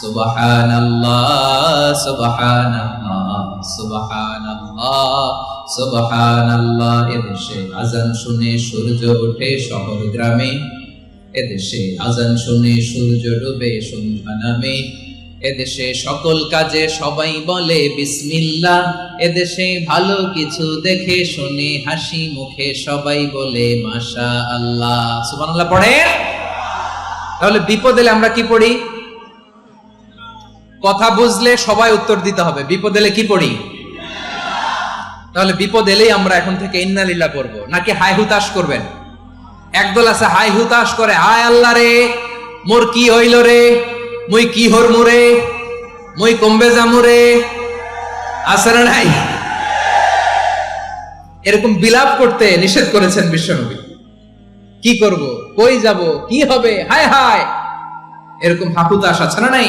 সুবহানাল্লাহ সুবহানাল্লাহ সুবহানাল্লাহ সুবহানাল্লাহ। এদেশে শুনে সূর্য ওঠে শহর গ্রামে। আজান শুনে সূর্য ডুবে সন্ধ্যা নামে। এদেশে সকল কাজে সবাই বলে বিসমিল্লাহ। এদেশে ভালো কিছু দেখে শুনে হাসি মুখে সবাই বলে মাশা আল্লাহ সুবহানাল্লাহ পড়ে তাহলে বিপদ এলে আমরা কি পড়ি? কথা বুঝলে সবাই উত্তর দিতে হবে। বিপদ এলে কি পড়ি? তাহলে বিপদ এলেই আমরা এখন থেকে ইন্নালিল্লাহ পড়ব। নাকি হাই হুতাশ করবেন? একদল আছে হাই হুতাশ করে, হায় আল্লাহ রে, মোর কি হইল রে? মুই কি হর মুরে মুই কমবে জামুরে আছে না নাই? এরকম বিলাপ করতে নিষেধ করেছেন বিশ্বনবী। কি করব? কই যাব? কি হবে? হায় হায়! এরকম হাহুতাশ আছে না নাই?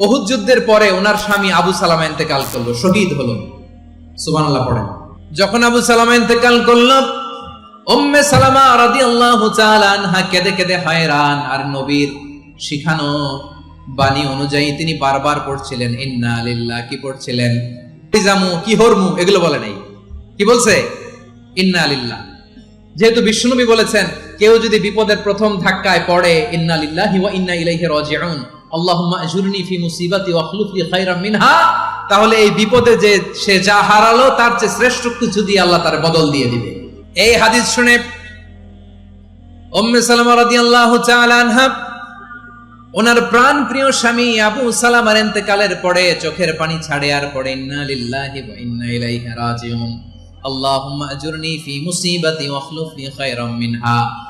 ওহুদ যুদ্ধের পরে ওনার স্বামী আবু সালামা ইন্তেকাল করল, শহীদ হলো। সুবহানাল্লাহ পড়েন। যখন আবু সালামা ইন্তেকাল করল, উম্মে সালামা রাদিয়াল্লাহু তাআলা আনহা কেঁদে কেঁদে হয়রান, আর নবীর শিখানো বাণী অনুযায়ী তিনি বারবার পড়ছিলেন, ইন্না লিল্লাহ কি পড়ছিলেন? জামু, কি হরমু এগুলো বলে নাই। কি বলছে? ইন্না লিল্লাহ যেহেতু বিষ্ণুনবী বলেছেন, কেউ যদি বিপদের প্রথম ধাক্কায় পড়ে, ইন্না লিল্লাহি ওয়া ইন্না ইলাইহি রাজিউন তাহলে এই বিপদে যে সে যা হারালো, তার চেয়ে শ্রেষ্ঠ কিছু দিয়ে আল্লাহ তার বদল দিয়ে দিবে। এই হাদিস শুনে ওনার প্রাণ প্রিয় স্বামী আবু সালামার ইন্তেকালের পরে চোখের পানি ছাড়ে আর পড়ে খলুফ মিনহা।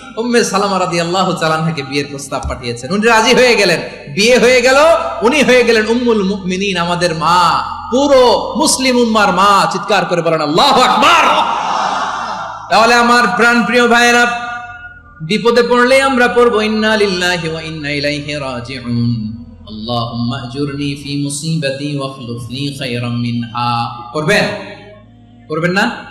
উম্মে সালামা রাদিয়াল্লাহু তাআলা থেকে বিয়ের প্রস্তাব পাঠিয়েছেন। উনি রাজি হয়ে গেলেন। বিয়ে হয়ে গেল, উনি হয়ে গেলেন উম্মুল মুমিনিন, আমাদের মা, পুরো মুসলিম উম্মার মা, চিৎকার করে বলেন, আল্লাহু আকবার! তাহলে আমার প্রাণ প্রিয় ভাইয়েরা, বিপদে পড়লে আমরা পড়ব, ইন্না লিল্লাহি ওয়া ইন্না ইলাইহি রাজিউন। আল্লাহুম্মা আজুরনি ফি মুসিবাতি ওয়া ওয়াখলুফনি খায়রাম মিনহা। করবেন করবেন না?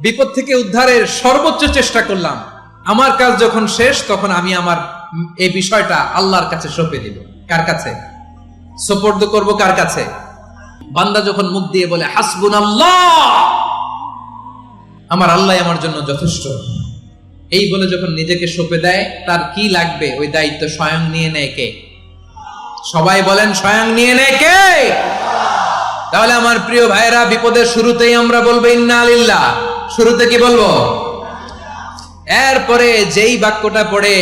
বিপদ থেকে উদ্ধারের সর্বোচ্চ চেষ্টা করলাম। আমার কাজ যখন শেষ, তখন আমি আমার এই বিষয়টা আল্লাহর কাছে সঁপে দিব। কার কাছে? সোপর্দ করব কার কাছে? বান্দা যখন মুখ দিয়ে বলে হাসবুন আল্লাহ আমার আল্লাহ আমার জন্য যথেষ্ট। এই বলে যখন নিজেকে সঁপে দেয়, তার কি লাগবে? ওই দায়িত্ব স্বয়ং নিয়ে নেয় কে? সবাই বলেন, স্বয়ং নিয়ে নেয় কে? তাহলে আমার প্রিয় ভাইরা বিপদের শুরুতেই আমরা বলব, ইন্না আলিল্লাহ শুরুতে কি বলব? এরপরে যেই বাক্যটা পড়ে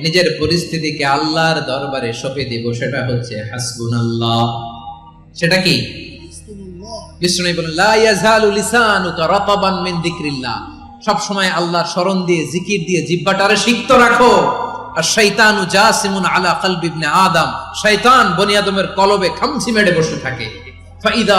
নিজের পরিস্থিতিকে আল্লাহর দরবারে সঁপে দিব, সেটা হচ্ছে হাসবুন আল্লাহ সেটা কি? সব সময় স্মরণ দিয়ে, জিকির দিয়ে সিক্ত রাখো। আর শয়তানু জাসিমুন আলা কলবি আদম। কলবে খামচি মেরে বসে থাকে। ফাইদা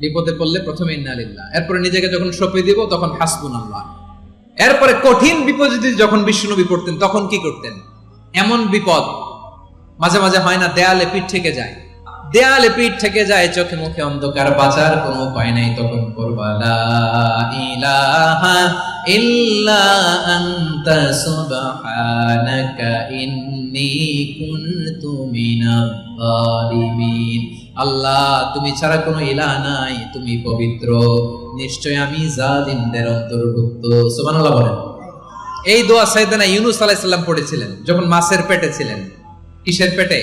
বিপদে পড়লে প্রথমে ইন্নালিল্লাহ এরপরে নিজেকে যখন সঁপে দিব, তখন হাসবুন আল্লাহ। এরপরে কঠিন বিপদ যদি যখন বিষ্ণুনবী পড়তেন, তখন কি করতেন? এমন বিপদ মাঝে মাঝে হয় না, দেয়ালে পিঠ থেকে যায়। দেয়ালে পিঠ থেকে যায়, চোখে মুখে অন্ধকার, বাঁচার কোনো উপায় নাই। তখন করবা ইল্লা আনতা কুনতু জালিমিন আল্লাহ, তুমি ছাড়া কোনো ইলাহ নাই, তুমি পবিত্র। নিশ্চয় আমি জালিমদের অন্তর্ভুক্ত। সুবহানাল্লাহ বলেন। এই দোয়া সাইদানা ইউনুস আলাইহিস সালাম পড়েছিলেন, যখন মাছের পেটে ছিলেন। কিসের পেটে?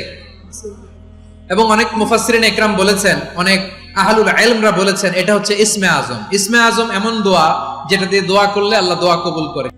এবং অনেক মুফাসসিরিন একরাম বলেছেন, অনেক আহলুল ইলমরা বলেছেন, এটা হচ্ছে ইসমে আজম। ইসমে আজম এমন দোয়া, যেটা দিয়ে দোয়া করলে আল্লাহ দোয়া কবুল করে।